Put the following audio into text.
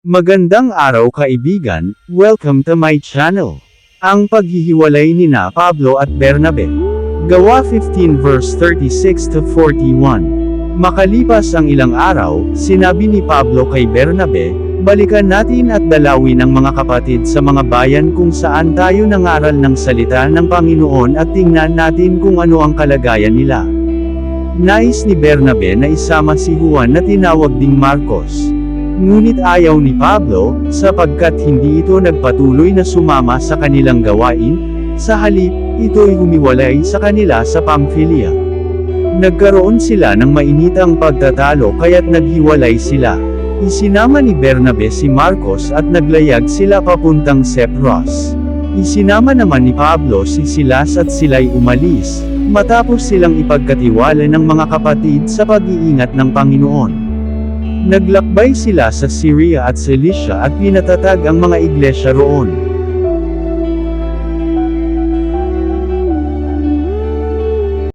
Magandang araw kaibigan, welcome to my channel. Ang paghihiwalay ni na Pablo at Bernabe. Gawa 15 verse 36 to 41. Makalipas ang ilang araw, sinabi ni Pablo kay Bernabe, balikan natin at dalawin ang mga kapatid sa mga bayan kung saan tayo nangaral ng salita ng Panginoon at tingnan natin kung ano ang kalagayan nila. Nais ni Bernabe na isama si Juan na tinawag ding Marcos. Ngunit ayaw ni Pablo, sapagkat hindi ito nagpatuloy na sumama sa kanilang gawain, sa halip, ito'y humiwalay sa kanila sa Pamphylia. Nagkaroon sila ng mainitang pagtatalo kaya't naghiwalay sila. Isinama ni Bernabe si Marcos at naglayag sila papuntang Sepros. Isinama naman ni Pablo si Silas at sila'y umalis, matapos silang ipagkatiwala ng mga kapatid sa pag-iingat ng Panginoon. Naglakbay sila sa Syria at Cilicia at pinatatag ang mga iglesia roon.